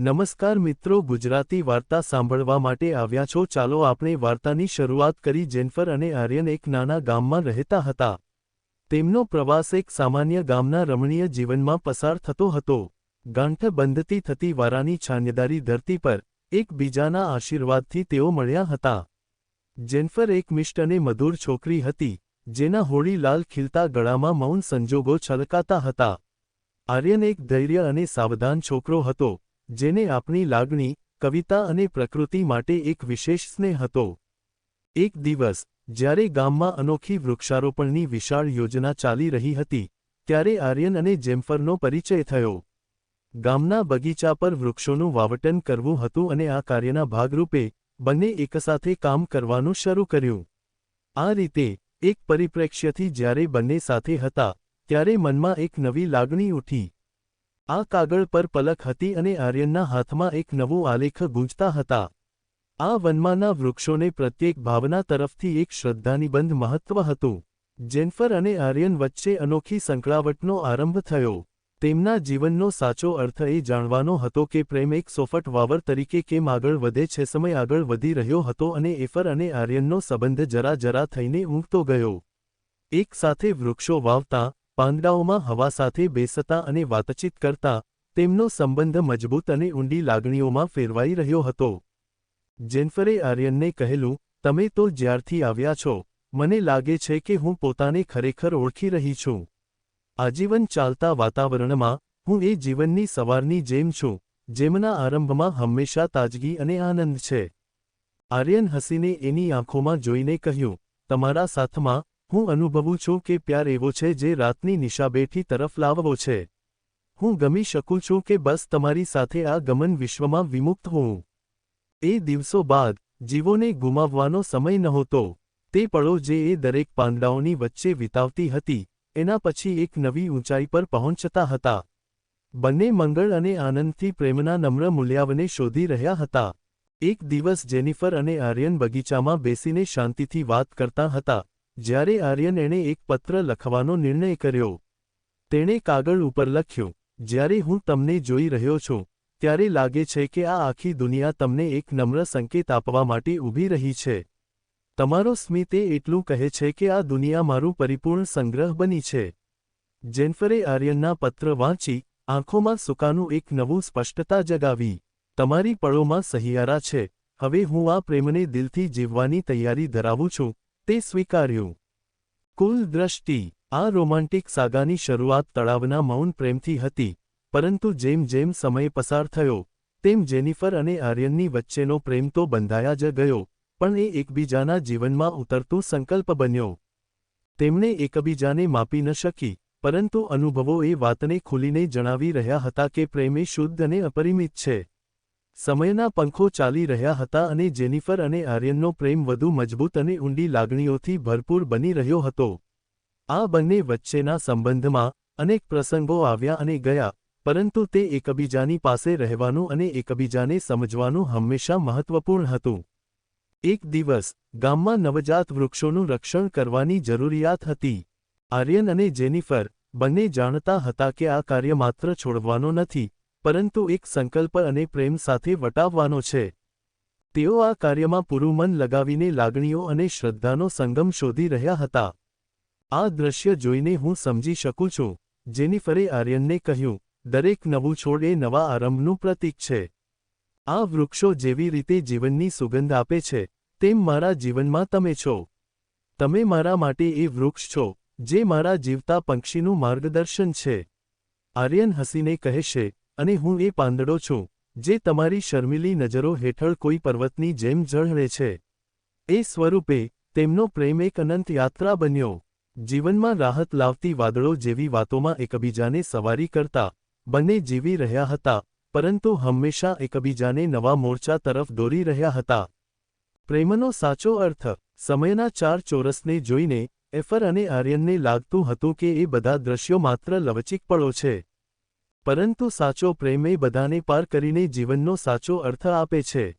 નમસ્કાર મિત્રો, ગુજરાતી વાર્તા સાંભળવા માટે આવ્યા છો. ચાલો આપણે વાર્તાની શરૂઆત કરી. જેન્ફર અને આર્યન એક નાના ગામમાં રહેતા હતા. તેમનો પ્રવાસ એક સામાન્ય ગામના રમણીય જીવનમાં પસાર થતો હતો. ગાંઠ બંધતી થતી વારાની છાન્યદારી ધરતી પર એકબીજાના આશીર્વાદથી તેઓ મળ્યા હતા. જેન્ફર એક મિષ્ટ અને મધુર છોકરી હતી, જેના હોળી લાલ ખીલતા ગળામાં મૌન સંજોગો છલકાતા હતા. આર્યન એક ધૈર્ય અને સાવધાન છોકરો હતો. જેને આપણી લાગણી, કવિતા અને પ્રકૃતિ માટે એક વિશેષ સ્નેહ હતો. એક દિવસ, જ્યારે ગામમાં અનોખી વૃક્ષારોપણની વિશાળ યોજના ચાલી રહી હતી, ત્યારે આર્યન અને જેમ્ફરનો પરિચય થયો. ગામના બગીચા પર વૃક્ષોનું વાવટન કરવું હતું અને આ કાર્યના ભાગરૂપે બંને એકસાથે કામ કરવાનું શરૂ કર્યું. આ રીતે, એક પરિપ્રેક્ષ્યથી જ્યારે બંને સાથે હતા, ત્યારે મનમાં એક નવી લાગણી ઉઠી. આ કાગળ પર પલક હતી અને આર્યનના હાથમાં એક નવું આલેખ ગૂંજતા હતા. આ વનમાંના વૃક્ષોને પ્રત્યેક ભાવના તરફથી એક શ્રદ્ધાનિબંધ મહત્વ હતું. જેન્ફર અને આર્યન વચ્ચે અનોખી સંકળાવટનો આરંભ થયો. તેમના જીવનનો સાચો અર્થ એ જાણવાનો હતો કે પ્રેમ એક સોફટ વાવર તરીકે કેમ આગળ વધે છે, સમય આગળ વધી રહ્યો હતો અને એફર અને આર્યનનો સંબંધ જરા જરા થઈને ઊંઘતો ગયો. એક સાથે વૃક્ષો વાવતા પાંદડાઓમાં હવા સાથે બેસતા અને વાતચીત કરતા તેમનો સંબંધ મજબૂત અને ઊંડી લાગણીઓમાં ફેરવાઈ રહ્યો હતો. જેન્ફરે આર્યનને કહેલું, તમે તો જ્યારથી આવ્યા છો, મને લાગે છે કે હું પોતાને ખરેખર ઓળખી રહી છું. આજીવન ચાલતા વાતાવરણમાં હું એ જીવનની સવારની જેમ છું, જેમના આરંભમાં હંમેશા તાજગી અને આનંદ છે. આર્યન હસીને એની આંખોમાં જોઈને કહ્યું, તમારા સાથમાં હું અનુભવું છું કે પ્યાર એવો છે જે રાતની નિશાબેઠી તરફ લાવવો છે. હું ગમી શકું છું કે બસ તમારી સાથે આ ગમન વિશ્વમાં વિમુક્ત હોઉં. એ દિવસો બાદ, જીવોને ગુમાવવાનો સમય નહોતો. તે પળો જે એ દરેક પાંદડાઓની વચ્ચે વિતાવતી હતી, એના પછી એક નવી ઊંચાઈ પર પહોંચતા હતા. બંને મંગળ અને આનંદથી પ્રેમના નમ્ર મૂલ્યાવને શોધી રહ્યા હતા. એક દિવસ જેનિફર અને આર્યન બગીચામાં બેસીને શાંતિથી વાત કરતા હતા. જ્યારે આર્યન એણે એક પત્ર લખવાનો નિર્ણય કર્યો, તેણે કાગળ ઉપર લખ્યું, જ્યારે હું તમને જોઈ રહ્યો છું, ત્યારે લાગે છે કે આ આખી દુનિયા તમને એક નમ્ર સંકેત આપવા માટે ઊભી રહી છે. તમારો સ્મિત એ એટલું કહે છે કે આ દુનિયા મારું પરિપૂર્ણ સંગ્રહ બની છે. જેન્ફરે આર્યનના પત્ર વાંચી, આંખોમાં સુકાનું એક નવું સ્પષ્ટતા જગાવી, તમારી પળોમાં સહિયારા છે, હવે હું આ પ્રેમને દિલથી જીવવાની તૈયારી ધરાવું છું તે સ્વીકાર્યું. કુલ દ્રષ્ટિ, આ રોમાન્ટિક સાગાની શરૂઆત તળાવના મૌન પ્રેમથી હતી, પરંતુ જેમ જેમ સમય પસાર થયો, તેમ જેનિફર અને આર્યનની વચ્ચેનો પ્રેમ તો બંધાયા જ ગયો, પણ એ એકબીજાના જીવનમાં ઉતરતું સંકલ્પ બન્યો. તેમણે એકબીજાને માપી ન શકી, પરંતુ અનુભવો એ વાતને ખુલીને જણાવી રહ્યા હતા કે પ્રેમ એ શુદ્ધ અને અપરિમિત છે. સમયના પંખો ચાલી રહ્યા હતા અને જેનિફર અને આર્યનનો પ્રેમ વધુ મજબૂત અને ઊંડી લાગણીઓથી ભરપૂર બની રહ્યો હતો. આ બંને વચ્ચેના સંબંધમાં અનેક પ્રસંગો આવ્યા અને ગયા, પરંતુ તે એકબીજાની પાસે રહેવાનું અને એકબીજાને સમજવાનું હંમેશા મહત્વપૂર્ણ હતું. એક દિવસ, ગામમાં નવજાત વૃક્ષોનું રક્ષણ કરવાની જરૂરિયાત હતી. આર્યન અને જેનિફર બંને જાણતા હતા કે આ કાર્ય માત્ર છોડવાનો નથી પરંતુ એક સંકલ્પ અને પ્રેમ સાથે વટાવવાનો છે. તેઓ આ કાર્યમાં પૂરું મન લગાવીને લાગણીઓ અને શ્રદ્ધાનો સંગમ શોધી રહ્યા હતા. આ દ્રશ્ય જોઈને હું સમજી શકું છું. જેનિફરે આર્યનને કહ્યું, દરેક નવું છોડ એ નવા આરંભનું પ્રતીક છે. આ વૃક્ષો જેવી રીતે જીવનની સુગંધ આપે છે, તેમ મારા જીવનમાં તમે છો. તમે મારા માટે એ વૃક્ષ છો, જે મારા જીવતા પંક્ષીનું માર્ગદર્શન છે. આર્યન હસીને કહેશે અને હું એ પાંદડો છું, જે તમારી શર્મિલી નજરો હેઠળ કોઈ પર્વતની જેમ ઝળહળે છે. એ સ્વરૂપે, તેમનો પ્રેમ એક અનંત યાત્રા બન્યો. જીવનમાં રાહત લાવતી વાદળો જેવી વાતોમાં એકબીજાને સવારી કરતા, બંને જીવી રહ્યા હતા, પરંતુ હંમેશા એકબીજાને નવા મોરચા તરફ દોરી રહ્યા હતા. પ્રેમનો સાચો અર્થ, સમયના ચાર ચોરસને જોઈને, એફર અને આર્યનને લાગતું હતું કે એ બધા દ્રશ્યો માત્ર લવચિક પળો છે. પરંતુ સાચો પ્રેમ એ બધાને પાર કરીને જીવનનો સાચો અર્થ આપે છે.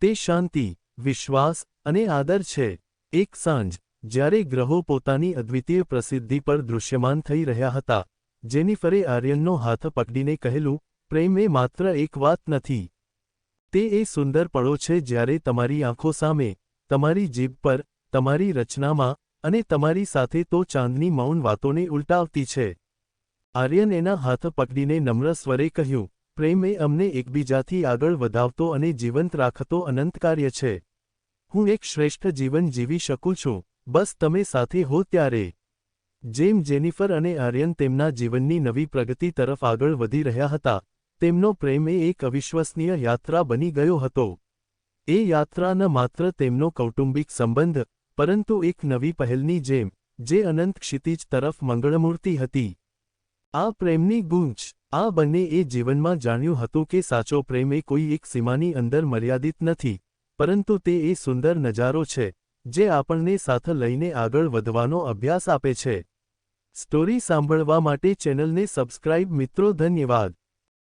તે શાંતિ, વિશ્વાસ અને આદર છે. એક સાંજ, જ્યારે ગ્રહો પોતાની અદ્વિતીય પ્રસિદ્ધિ પર દૃશ્યમાન થઈ રહ્યા હતા, જેનિફરે આર્યનનો હાથ પકડીને કહેલું, પ્રેમ એ માત્ર એક વાત નથી. તે એ સુંદર પળો છે જ્યારે તમારી આંખો સામે, તમારી જીભ પર, તમારી રચનામાં અને તમારી સાથે તો ચાંદની મૌન વાતોને ઉલટાવતી છે. આર્યન એના હાથ પકડીને નમ્ર સ્વરે કહ્યું, પ્રેમ અમને એકબીજાથી આગળ વધાવતો અને જીવંત રાખતો અનંત કાર્ય છે. હું એક શ્રેષ્ઠ જીવન જીવી શકું છું. બસ તમે સાથે હો ત્યારે. જેમ જેનિફર અને આર્યન તેમના જીવનની નવી પ્રગતિ તરફ આગળ વધી રહ્યા હતા, તેમનો પ્રેમ એ એક અવિશ્વસનીય યાત્રા બની ગયો હતો. એ યાત્રા ન માત્ર તેમનો કૌટુંબિક સંબંધ, પરંતુ એક નવી પહેલની જેમ, જે અનંત ક્ષિતિજ તરફ મંગળમૂર્તિ હતી. આ પ્રેમની ગૂંચ આ બંને એ જીવનમાં જાણ્યું હતું કે સાચો પ્રેમ એ કોઈ એક સીમાની અંદર મર્યાદિત નથી, પરંતુ તે એ સુંદર નજારો છે, જે આપણને સાથ લઈને આગળ વધવાનો અભ્યાસ આપે છે. સ્ટોરી સાંભળવા માટે ચેનલને સબસ્ક્રાઇબ મિત્રો, ધન્યવાદ.